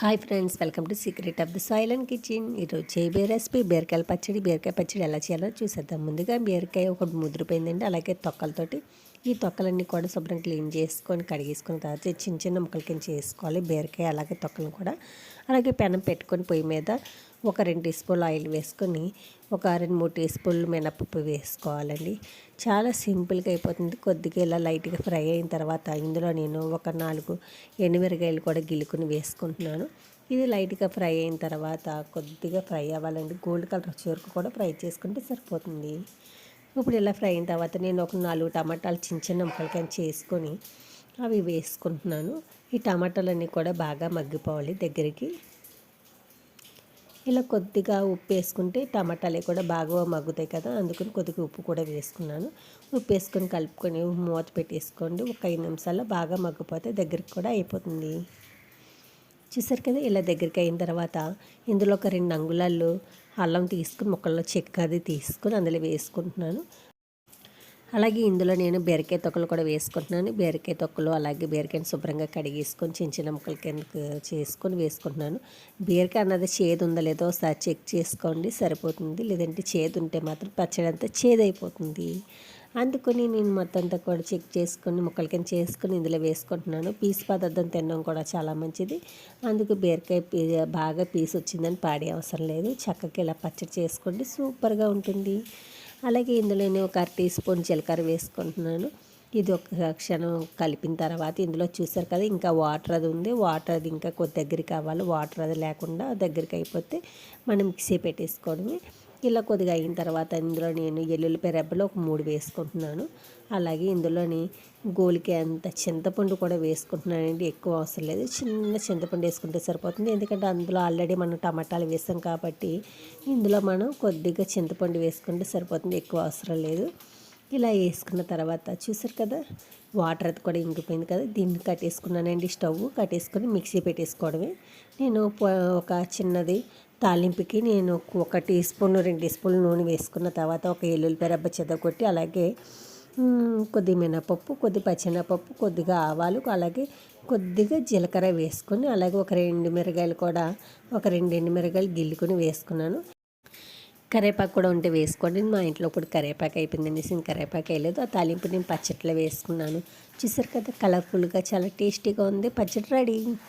Hi friends welcome to secret of the soil and kitchen. ఈరోజు చేయబోయే recipe బీరకాయల పచ్చడి. బీరకాయ పచ్చడి ఎలా చేయాలో చూసేద్దాం. ముందుగా బీరకాయ ఒకటి ముదిరిపోయిందండి అలాగే తొక్కలతోటి ఈ తొక్కలన్నీ కూడా శుభ్రం క్లీన్ చేసుకొని కడిగేసుకున్న తర్వాత చిన్న చిన్న ముక్కల కింద చేసుకోవాలి. బీరకాయ అలాగే తొక్కలను కూడా. అలాగే పెనం పెట్టుకొని పొయ్యి మీద ఒక రెండు టీ స్పూన్లు ఆయిల్ వేసుకొని ఒక రెండు మూడు టీ స్పూన్లు మినపప్పు వేసుకోవాలండి. చాలా సింపుల్గా అయిపోతుంది. కొద్దిగా ఇలా లైట్గా ఫ్రై అయిన తర్వాత ఇందులో నేను ఒక నాలుగు ఎండుమిరకాయలు కూడా గిలుకుని వేసుకుంటున్నాను. ఇది లైట్గా ఫ్రై అయిన తర్వాత కొద్దిగా ఫ్రై అవ్వాలండి. గోల్డ్ కలర్ వచ్చే వరకు కూడా ఫ్రై చేసుకుంటే సరిపోతుంది. ఇప్పుడు ఇలా ఫ్రై అయిన తర్వాత నేను ఒక నాలుగు టమాటాలు చిన్న చిన్న ముక్కలకి చేసుకొని అవి వేసుకుంటున్నాను. ఈ టమాటాలన్నీ కూడా బాగా మగ్గిపోవాలి దగ్గరికి. ఇలా కొద్దిగా ఉప్పు వేసుకుంటే టమాటాలు కూడా బాగా మగ్గుతాయి కదా అందుకని కొద్దిగా ఉప్పు కూడా వేసుకున్నాను. ఉప్పు వేసుకొని కలుపుకొని మూత పెట్టేసుకోండి. ఒక ఐదు నిమిషాల్లో బాగా మగ్గిపోతే దగ్గరికి కూడా అయిపోతుంది. చూసారు కదా ఇలా దగ్గరికి అయిన తర్వాత ఇందులో ఒక రెండు అంగుళాలు అల్లం తీసుకుని ముక్కల్లో చెక్క అది తీసుకొని అందులో వేసుకుంటున్నాను. అలాగే ఇందులో నేను బీరకాయ తొక్కలు కూడా వేసుకుంటున్నాను. బీరకాయ తొక్కలు అలాగే బీరకాయని శుభ్రంగా కడిగేసుకొని చిన్న చిన్న ముక్కల కింద చేసుకొని వేసుకుంటున్నాను. బీరకాయ అన్నది చేదు ఉందో లేదో ఒకసారి చెక్ చేసుకోండి సరిపోతుంది. లేదంటే చేదు ఉంటే మాత్రం పచ్చడి అంతా చేదైపోతుంది. అందుకని నేను మొత్తం అంతా కూడా చెక్ చేసుకొని ముక్కల కింద చేసుకొని ఇందులో వేసుకుంటున్నాను. పీసు పదార్థం తినడం కూడా చాలా మంచిది. అందుకు బీరకాయ బాగా పీస్ వచ్చిందని పాడే అవసరం లేదు. చక్కగా ఇలా పచ్చడి చేసుకోండి. సూపర్గా ఉంటుంది. అలాగే ఇందులో నేను ఒక అర టీ స్పూన్ జీలకర్ర వేసుకుంటున్నాను. ఇది ఒక క్షణం కలిపిన తర్వాత ఇందులో చూసారు కదా ఇంకా వాటర్ అది ఉంది. వాటర్ అది ఇంకా కొద్ది దగ్గరికి అవ్వాలి. వాటర్ అది లేకుండా దగ్గరికి అయిపోతే మనం మిక్సీ పెట్టేసుకోవడమే. ఇలా కొద్దిగా అయిన తర్వాత ఇందులో నేను ఎల్లుల్లిపాయ రెబ్బలు ఒక మూడు వేసుకుంటున్నాను. అలాగే ఇందులోని గోలికి అంత చింతపండు కూడా వేసుకుంటున్నానండి. ఎక్కువ అవసరం లేదు. చిన్న చింతపండు వేసుకుంటే సరిపోతుంది. ఎందుకంటే అందులో ఆల్రెడీ మనం టమాటాలు వేసాం కాబట్టి ఇందులో మనం కొద్దిగా చింతపండు వేసుకుంటే సరిపోతుంది. ఎక్కువ అవసరం లేదు. ఇలా వేసుకున్న తర్వాత చూసారు కదా వాటర్ అది కూడా ఇంకిపోయింది కదా. దీన్ని కట్టేసుకున్నానండి స్టవ్. కట్టేసుకొని మిక్సీ పెట్టేసుకోవడమే. నేను ఒక చిన్నది తాలింపుకి నేను ఒక టీ స్పూన్ రెండు టీ స్పూన్లు నూనె వేసుకున్న తర్వాత ఒక ఎల్లుల్లిపాయ రబ్బ చెదగొట్టి అలాగే కొద్ది మినపప్పు కొద్ది పచ్చెనపప్పు కొద్దిగా ఆవాలు అలాగే కొద్దిగా జీలకర్ర వేసుకొని అలాగే ఒక రెండు మిరగాయలు కూడా ఒక రెండు ఎండు మిరగాయలు గిల్లుకొని వేసుకున్నాను. కరేపాకు కూడా ఉంటే వేసుకోండి. మా ఇంట్లో ఇప్పుడు కరేపాకు అయిపోయింది అనేసి కరేపాకు వేయలేదు. ఆ తాలింపు నేను పచ్చట్లో వేసుకున్నాను. చూసారు కదా కలర్ఫుల్గా చాలా టేస్టీగా ఉంది. పచ్చడి రెడీ.